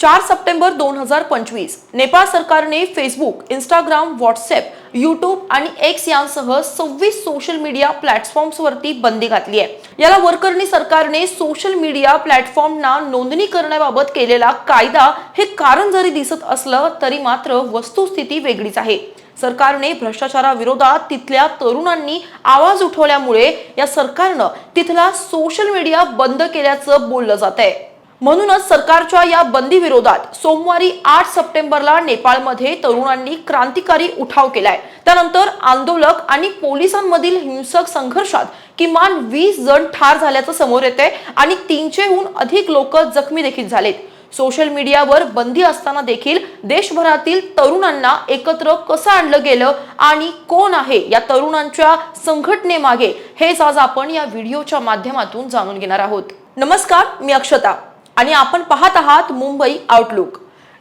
चार सप्टेंबर दोन हजार पंचवीस. नेपाळ सरकारने फेसबुक इंस्टाग्राम व्हॉट्सअप युट्यूब आणि एक्स यांसह सव्वीस सोशल मीडिया प्लॅटफॉर्म्सवरती बंदी घातली आहे. याला वरकरणी सरकारने सोशल मीडिया प्लॅटफॉर्मना नोंदणी करण्याबाबत केलेला कायदा हे कारण जरी दिसत असलं तरी मात्र वस्तुस्थिती वेगळीच आहे. सरकारने भ्रष्टाचाराविरोधात तिथल्या तरुणांनी आवाज उठवल्यामुळे या सरकारनं तिथला सोशल मीडिया बंद केल्याचं बोललं जात आहे म्हणूनच सरकारच्या या बंदी विरोधात सोमवारी आठ सप्टेंबरला नेपाळमध्ये तरुणांनी क्रांतिकारी उठाव केलाय. त्यानंतर आंदोलक आणि पोलिसांमधील हिंसक संघर्षात किमान वीस जण ठार झाल्याचं समोर येते आणि तीनशेहून अधिक लोक जखमी देखील झालेत. सोशल मीडियावर बंदी असताना देखील देशभरातील तरुणांना एकत्र कसं आणलं गेलं आणि कोण आहे या तरुणांच्या संघटनेमागे हेच आज आपण या व्हिडिओच्या माध्यमातून जाणून घेणार आहोत. नमस्कार मी अक्षता. आणि आपण पाहत आहात मुंबई आउटलुक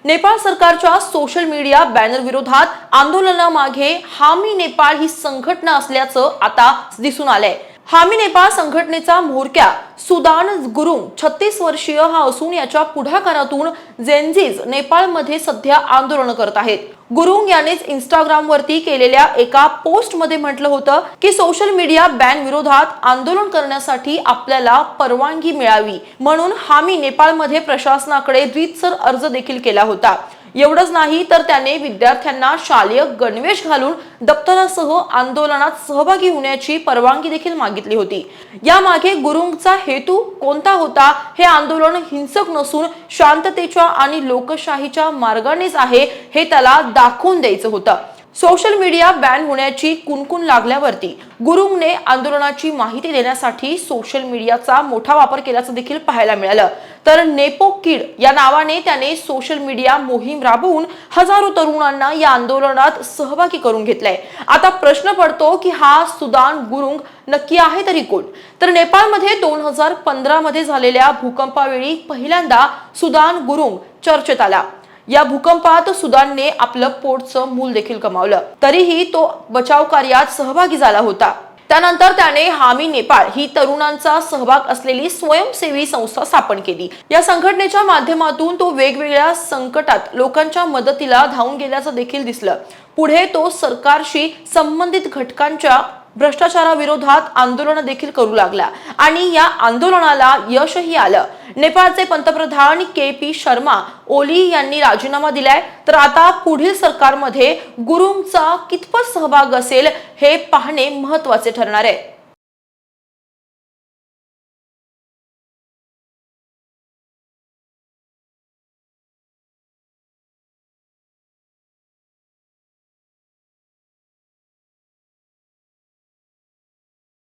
नेपाळ सरकारच्या सोशल मीडिया बॅनर विरोधात आंदोलनामागे हामी नेपाळ ही संघटना असल्याचं आता दिसून आलंय. हामी नेपाळ संघटनेचा म्होरक्या सुदान गुरुंग छत्तीस वर्षीय हा असून याच्या पुढाकारातून जेन्झीज नेपाळमध्ये सध्या आंदोलन करत आहेत. गुरुंग यांनीच इंस्टाग्रामवरती केलेल्या एका पोस्टमध्ये म्हटलं होतं की सोशल मीडिया बॅन विरोधात आंदोलन करण्यासाठी आपल्याला परवानगी मिळावी. म्हणून हामी नेपाळमध्ये प्रशासनाकडे रीतसर अर्ज देखील केला होता. एवढंच नाही तर त्याने विद्यार्थ्यांना शालेय गणवेश घालून दप्तरासह आंदोलनात सहभागी होण्याची परवानगी देखील मागितली होती. यामागे गुरुंगचा हेतू कोणता होता हे आंदोलन हिंसक नसून शांततेच्या आणि लोकशाहीच्या मार्गानेच आहे हे त्याला दाखवून द्यायचं होतं. सोशल मीडिया बॅन होण्याची कुणकुण लागल्यावरती गुरुंगने आंदोलनाची माहिती देण्यासाठी सोशल मीडियाचा मोठा वापर केल्याचं देखील पाहायला मिळालं. तर नेपो किड या नावाने त्याने सोशल मीडिया मोहीम राबवून हजारो तरुणांना या आंदोलनात सहभागी करून घेतलंय. आता प्रश्न पडतो की हा सुदान गुरुंग नक्की आहे तरी कोण? तर नेपाळमध्ये दोन हजार पंधरा मध्ये झालेल्या भूकंपावेळी पहिल्यांदा सुदान गुरुंग चर्चेत आला. या भूकंपात सुदानने आपलं पोटचं मूल देखील गमावलं. तरीही तो बचाव कार्यात सहभागी झाला होता. त्यानंतर त्याने हामी नेपाळ ही तरुणांचा सहभाग असलेली स्वयंसेवी संस्था स्थापन केली. या संघटनेच्या माध्यमातून तो वेगवेगळ्या संकटात लोकांच्या मदतीला धावून गेल्याचं देखील दिसलं. पुढे तो सरकारशी संबंधित घटकांच्या भ्रष्टाचाराविरोधात आंदोलन देखील करू लागला आणि या आंदोलनाला यशही आलं. नेपाळचे पंतप्रधान के पी शर्मा ओली यांनी राजीनामा दिलाय. तर आता पुढील सरकारमध्ये गुरुंचा कितपत सहभाग असेल हे पाहणे महत्त्वाचे ठरणार आहे.